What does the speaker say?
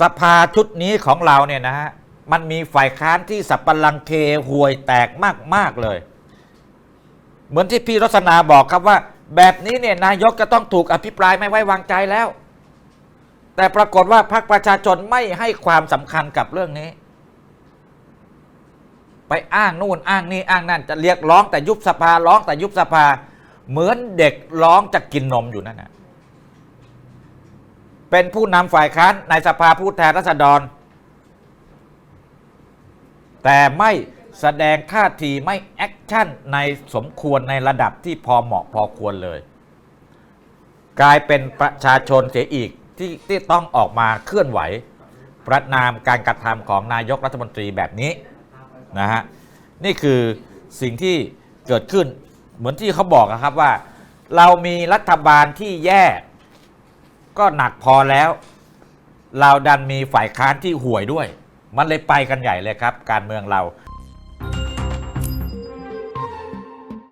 สภาชุดนี้ของเราเนี่ยนะฮะมันมีฝ่ายค้านที่สับปะรังเคห่วยแตกมาก ๆ เลย เหมือนที่พี่รสนาบอกครับว่า แบบนี้เนี่ยนายกจะต้องถูกอภิปรายไม่ไว้วางใจแล้ว แต่ปรากฏว่าพรรคประชาชนไม่ให้ความสำคัญกับเรื่องนี้ ไปอ้างนู่นอ้างนี่อ้างนั่น จะเรียกร้องแต่ยุบสภาร้องแต่ยุบสภา เหมือนเด็กร้องจะกินนมอยู่นั่นนะ เป็นผู้นำฝ่ายค้านในสภาผู้แทนราษฎร แต่ไม่แสดงท่าทีไม่แอคชั่นในสมควรในระดับที่พอเหมาะพอควรเลย กลายเป็นประชาชนเสียอีกที่ที่ต้องออกมาเคลื่อนไหว ประนามการกระทำของนายกรัฐมนตรีแบบนี้นะฮะนี่คือสิ่งที่เกิดขึ้นเหมือนที่เขาบอกอะครับว่า เรามีรัฐบาลที่แย่ ก็หนักพอแล้วเราดันมีฝ่ายค้านที่ห่วยด้วย มันเลยไปกันใหญ่เลยครับ การเมืองเรา